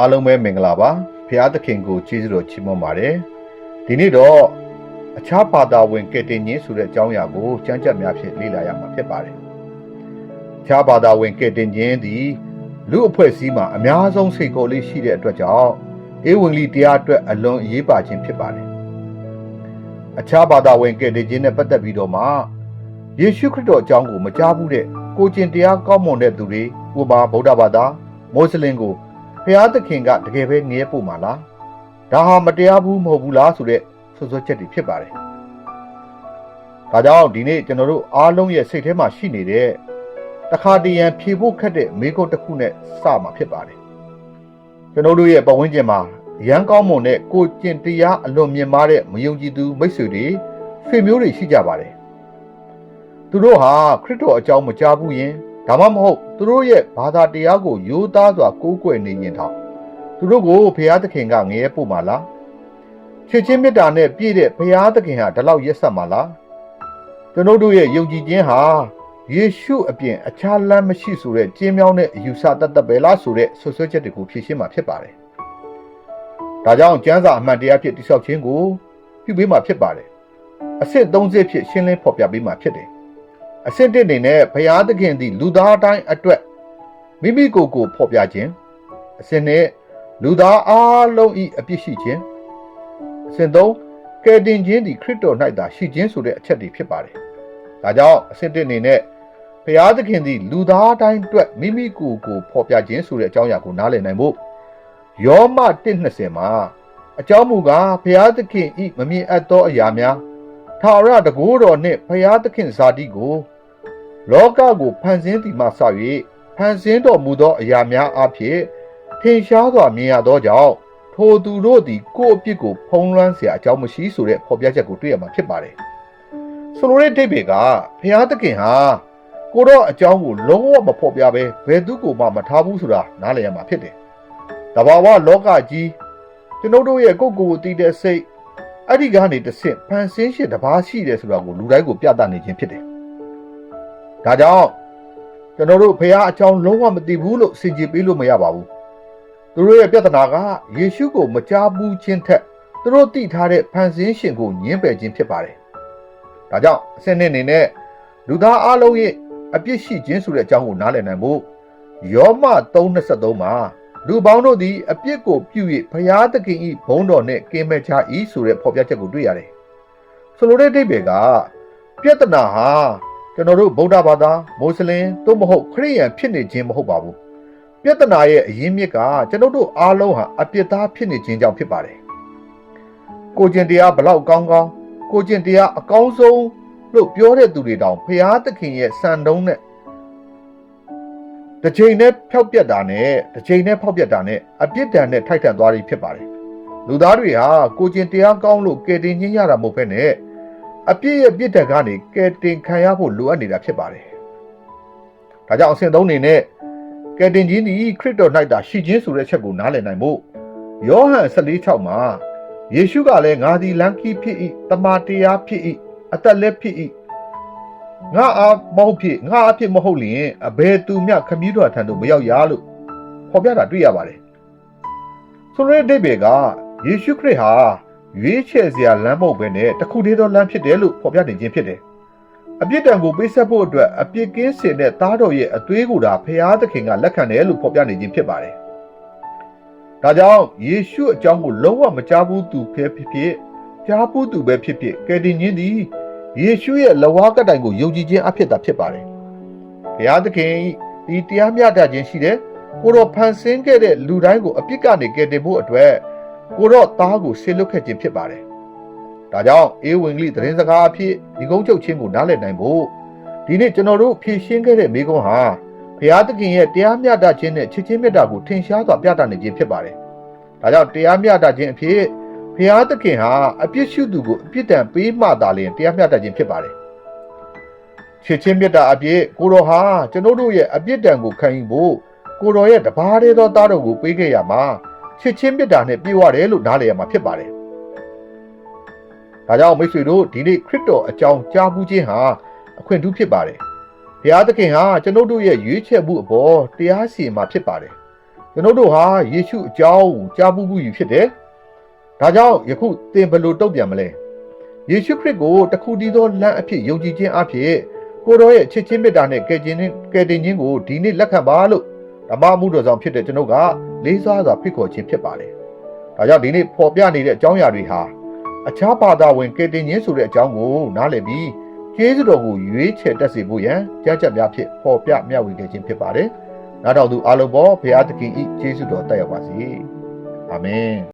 အားလုံးပဲမင်္ဂလာပါဖရာသခင်ကိုကျေးဇူးတော်ချီးမွမ်းပါတယ်ဒီနေ့တော့အခြားဘာသာဝင်ကယ်တင်ခြင်းဆိုတဲ့အကြောင်းအရာကိုကြမ်းကြက်များဖြင့်လေ့လာရမှာဖြစ်ပါတယ်အခြားဘာသာဝင်ကယ်တင်ခြင်းသည်လူအဖွဲ့အစည်းမှာအများဆုံးစိတ်ကိုယ်လေးရှိတဲ့အတွက်ကြောင့်ဧဝံဂေလိတရားအတွက်အလွန်အရေးပါခြင်းဖြစ်ပါတယ်အခြားဘာသာဝင်ကယ်တင်ခြင်းနဲ့ပတ်သက်ပြီးတော့မှယေရှုခရစ်တော်အကြောင်းကိုမကြားဘူးတဲ့ကိုကျင်တရားကောင်းမွန်တဲ့သူတွေဥပမာဗုဒ္ဓဘာသာမွတ်စလင်ကို ဖျားသခင်ကတကယ်ပဲငရဲပို့မှာလားဒါဟာမတရားဘူးမဟုတ်ဘူးလားဆိုတဲ့ဆွဆွချက်တွေဖြစ်ပါတယ်ဒါကြောင့်ဒီနေ့ကျွန်တော်တို့အားလုံးရဲ့စိတ်ထဲမှာရှိနေတဲ့တခါတရံဖြေဖို့ခက်တဲ့မိကုတ်တစ်ခုနဲ့စမှာဖြစ်ပါတယ်ကျွန်တော်တို့ရဲ့ပတ်ဝန်းကျင်မှာရန်ကောင်းမွန်တဲ့ကိုကျင့်တရားအလွန်မြင့်မားတဲ့မယုံကြည်သူမိတ်ဆွေတွေဖေမျိုးတွေရှိကြပါတယ်သူတို့ဟာခရစ်တော်အကြောင်းမကြားဘူးရင် ဒါမှမဟုတ်သူတို့ရဲ့ဘာသာတရားကိုယိုးသားစွာကိုးကွယ်နေရင်တောင်သူတို့ကိုဘုရားသခင်ကငရဲပို့မှာလားချစ်ချင်းမေတ္တာနဲ့ပြည့်တဲ့ဘုရားသခင်ဟာဒီလောက်ရက်ဆက်မှာလားကျွန်တော်တို့ရဲ့ယုံကြည်ခြင်းဟာယေရှုအပြင်အခြားလမ်းမရှိဆိုတဲ့ကျင်းမြောင်းတဲ့အယူဆတတ်တတ်ပဲလားဆိုတဲ့ဆွဆွချက်တွေကိုဖြေရှင်းမှာဖြစ်ပါတယ်ဒါကြောင့်ကျမ်းစာအမှန်တရားဖြစ်တိဆောက်ခြင်းကိုပြုပေးမှာဖြစ်ပါတယ်အစစ်30ဖြစ်ရှင်းလင်းဖော်ပြပေးမှာဖြစ်တယ် အစစ်တစ်အနေနဲ့ဘုရားသခင်သည် လူသားအတိုင်းအတွက်မိမိကိုယ်ကိုဖော်ပြခြင်းအစစ်နဲ့လူသားအလုံးဤအပြစ်ရှိခြင်းအစစ်သုံးကယ်တင်ခြင်းသည်ခရစ်တော်၌သာရှိခြင်းဆိုတဲ့အချက်တွေဖြစ်ပါတယ်။ဒါကြောင့်အစစ်တစ်အနေနဲ့ဘုရားသခင်သည်လူသားအတိုင်းအတွက်မိမိကိုယ်ကိုဖော်ပြခြင်းဆိုတဲ့အကြောင်းအရာကိုနားလည်နိုင်ဖို့ယောမ1:20မှာအကြောင်းမူကားဘုရားသခင်ဤမမြင်အပ်သောအရာများထာဝရတကူတော်နှင့်ဘုရားသခင်ဇာတိကို လောကကိုဖန်ဆင်းသည်မှစ၍ဖန်ဆင်းတော်မူသောအရာများအဖြစ်ထင်ရှားစွာမြင်ရသောကြောင့်ထိုသူတို့သည်ကိုယ့်အပြစ်ကိုဖုံးလွှမ်းเสียအကြောင်းမရှိဆိုတဲ့ဖော်ပြချက်ကိုတွေ့ရမှာဖြစ်ပါတယ်။ဆိုလိုတဲ့ဒိဗေကဘုရားသခင်ဟာကိုတော့အကြောင်းကိုလုံးဝမဖော်ပြဘဲဘယ်သူကိုမှမထားဘူးဆိုတာနားလည်ရမှာဖြစ်တယ်။တဘာဝလောကကြီးကျွန်ုပ်တို့ရဲ့ကိုယ့်ကိုယ်ကိုတည်တဲ့စိတ်အဲ့ဒီကနေတစ်ဆင့်ဖန်ဆင်းရှင်တစ်ပါးရှိတယ်ဆိုတာကိုလူတိုင်းကိုပြသနေခြင်းဖြစ်တယ်။ ဒါကြောင့်ကျွန်တော်တို့ဖះအကြောင်းလုံးဝမသိဘူးလို့စင်ကြယ်ပေးလို့မရပါဘူး။သူတို့ရဲ့ပြဿနာကယေရှုကိုမကြားဘူးခြင်းထက်သူတို့သိထားတဲ့ဖန်ဆင်းရှင်ကိုညှင်းပယ်ခြင်းဖြစ်ပါတယ်။ဒါကြောင့်အစနစ်အနေနဲ့လူသားအလုံးရဲ့အပြစ်ရှိခြင်းဆိုတဲ့အကြောင်းကိုနားလည်နိုင်ဖို့ယောမ3:23မှာလူပေါင်းတို့သည်အပြစ်ကိုပြု၍ဘုရားသခင်၏ဘုန်းတော်နှင့်ကင်းမဲ့ကြ၏ဆိုတဲ့ဖော်ပြချက်ကိုတွေ့ရတယ်။ဆိုလိုတဲ့အဓိပ္ပာယ်ကပြဿနာဟာ ကျွန်တော်တို့ဗုဒ္ဓဘာသာမွတ်စလင်သို့မဟုတ်ခရစ်ယာန်ဖြစ်နေခြင်းမဟုတ်ပါဘူး။ပြဿနာရဲ့အရင်းမြစ်ကကျွန်တော်တို့အားလုံးဟာအပြစ်သားဖြစ်နေခြင်းကြောင့်ဖြစ်ပါတယ်။ကိုကျင်တရားဘလောက်ကောင်းကောင်းကိုကျင်တရားအကောင်းဆုံးလို့ပြောတဲ့သူတွေတောင်ဘုရားသခင်ရဲ့စံတုံးနဲ့တစ်ချိန်နဲ့ဖျောက်ပြက်တာနဲ့တစ်ချိန်နဲ့ဖောက်ပြက်တာနဲ့အပြစ်ဒဏ်နဲ့ထိုက်တန်သွားပြီးဖြစ်ပါတယ်လူသားတွေဟာကိုကျင်တရားကောင်းလို့ကယ်တင်ခြင်းရတာမဟုတ်ဘဲနဲ့ အပြစ်ရဲ့ပြစ်ဒဏ်ကနေကယ်တင်ခံရဖို့လိုအပ်နေတာဖြစ်ပါတယ်ဒါကြောင့်အစဉ်သုံးနေနဲ့ကယ်တင်ခြင်းဒီခရစ်တော်၌သာရှိခြင်းဆိုတဲ့ချက်ကိုနားလည်နိုင်ဖို့ယောဟန်14:6မှာယေရှုကလည်းငါသည်လမ်းခီးဖြစ်၏တမန်တရားဖြစ်၏အသက်လည်းဖြစ်၏ငါအားမဟုတ်ဖြစ်ငါအဖြစ်မဟုတ်လျင်အဘယ်သူမျှခမည်းတော်ထံသို့မရောက်ရလို့ဖော်ပြတာတွေ့ရပါတယ်ဆိုတဲ့ဒိဗေကယေရှုခရစ်ဟာ ရွေးချယ်စရာလမ်းမဟုတ်ဘဲနဲ့တခုတည်းသောလမ်းဖြစ်တယ်လို့ဖော်ပြနေခြင်းဖြစ်တယ်အပြစ်ဒဏ်ကိုပေးဆက်ဖို့အတွက်အပြစ်ကင်းစင်တဲ့သားတော်ရဲ့အသွေးကိုသာဖရာသခင်ကလက်ခံတယ်လို့ဖော်ပြနေခြင်းဖြစ်ပါတယ်ဒါကြောင့်ယေရှုအကြောင်းကိုလုံးဝမကြားဘူးသူဖြစ်ဖြစ်ဖြစ်ကြားဘူးသူပဲဖြစ်ဖြစ်ကယ်တင်ခြင်းသည်ယေရှုရဲ့လဝါကတိုင်ကိုယုံကြည်ခြင်းအဖြစ်သာဖြစ်ပါတယ်။ဘုရားသခင်ဒီတရားမျှတခြင်းရှိတယ်။ကိုတော့ဖန်ဆင်းခဲ့တဲ့လူတိုင်းကိုအပြစ်ကနေကယ်တင်ဖို့အတွက် ကိုတော့သားကိုဆေလွတ်ခဲ့ခြင်းဖြစ်ပါတယ်။ဒါကြောင့်အေဝံဂေလိသတင်းစကားအဖြစ်ဒီကုန်းချုပ်ခြင်းကိုနားလည်နိုင်ဖို့ဒီနေ့ကျွန်တော်တို့ဖြည့်ရှင်းခဲ့တဲ့မိကုန်းဟာဘုရားသခင်ရဲ့တရားမျှတခြင်းနဲ့ချစ်ချင်းမေတ္တာကိုထင်ရှားစွာပြသနေခြင်းဖြစ်ပါတယ်။ဒါကြောင့်တရားမျှတခြင်းအဖြစ်ဖျားသခင်ဟာအပြစ်ရှုသူကိုအပြစ်ဒဏ်ပေးမှသာလျှင်တရားမျှတခြင်းဖြစ်ပါတယ်။ချစ်ချင်းမေတ္တာအပြည့်ကိုတော်ဟာကျွန်ုပ်တို့ရဲ့အပြစ်ဒဏ်ကိုခံယူဖို့ကိုတော်ရဲ့တပါးတည်းသောသားတော်ကိုပေးခဲ့ရမှာ ချစ်ချင်းမေတ္တာနဲ့ပြည့်ဝတယ်လို့နားလည်ရမှာဖြစ်ပါတယ်။ဒါကြောင့်မိတ်ဆွေတို့ဒီနေ့ခရစ်တော်အကြောင်းကြားမှုခြင်းဟာအခွင့်အထူးဖြစ်ပါတယ်။ဘုရားသခင်ဟာကျွန်ုပ်တို့ရဲ့ရွေးချယ်မှုအပေါ်တရားစီရင်မှာဖြစ်ပါတယ်။ကျွန်တော်တို့ဟာယေရှုအကြောင်းကိုကြားပူးပူးယူဖြစ်တယ်ဒါကြောင့်ယခုသင်ဘယ်လိုတုံ့ပြန်မလဲယေရှုခရစ်ကိုတခုတည်းသောလမ်းအဖြစ်ယုံကြည်ခြင်းအဖြစ်ကိုတော်ရဲ့ချစ်ချင်းမေတ္တာနဲ့ကယ်ခြင်းနဲ့ကယ်တင်ခြင်းကိုဒီနေ့လက်ခံပါလို့ဓမ္မမှုတော်ဆောင်ဖြစ်တဲ့ကျွန်ုပ်က လေးစားစွာဖိတ်ခေါ်ခြင်းဖြစ်ပါတယ်ဒါကြောင့်ဒီနေ့ပေါ်ပြနေတဲ့အကြောင်းအရာတွေဟာအခြားဘာသာဝင်ကယ်တင်ခြင်းဆိုတဲ့အကြောင်းကိုနားလည်ပြီးကျေးဇူးတော်ကိုရွေးချယ်တက်စေဖို့ရန်ကြားချက်များဖြင့်ပေါ်ပြမျှဝေခဲ့ခြင်းဖြစ်ပါတယ်နားတော်သူအားလုံးပေါ်ဘုရားသခင်ဤကျေးဇူးတော်တက်ရောက်ပါစေအာမင်